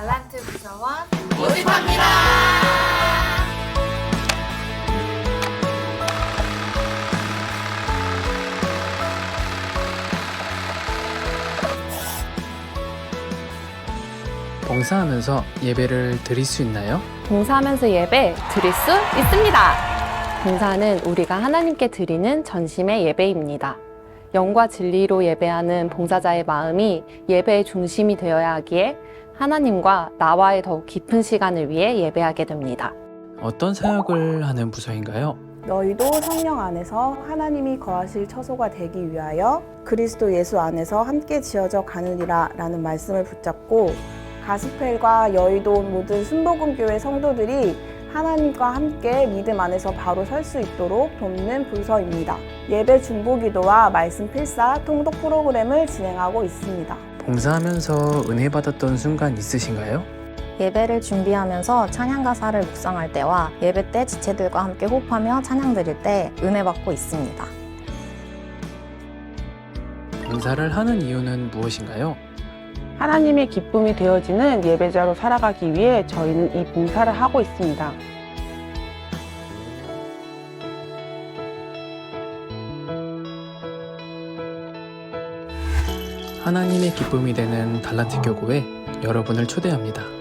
달란트 부서원 봉사하면서 예배를 드릴 수 있나요? 봉사하면서 예배 드릴 수 있습니다. 봉사는 우리가 하나님께 드리는 전심의 예배입니다. 영과 진리로 예배하는 봉사자의 마음이 예배의 중심이 되어야 하기에 하나님과 나와의 더욱 깊은 시간을 위해 예배하게 됩니다. 어떤 사역을 하는 부서인가요? 너희도 성령 안에서 하나님이 거하실 처소가 되기 위하여 그리스도 예수 안에서 함께 지어져 가느니라 라는 말씀을 붙잡고 가스펠과 여의도 모든 순복음교회 성도들이 하나님과 함께 믿음 안에서 바로 설 수 있도록 돕는 부서입니다. 예배 중보 기도와 말씀 필사 통독 프로그램을 진행하고 있습니다. 봉사하면서 은혜 받았던 순간 있으신가요? 예배를 준비하면서 찬양 가사를 묵상할 때와 예배 때 지체들과 함께 호흡하며 찬양 드릴 때 은혜 받고 있습니다. 봉사를 하는 이유는 무엇인가요? 하나님의 기쁨이 되어지는 예배자로 살아가기 위해 저희는 이 봉사를 하고 있습니다. 하나님의 기쁨이 되는 달란트 교구에 여러분을 초대합니다.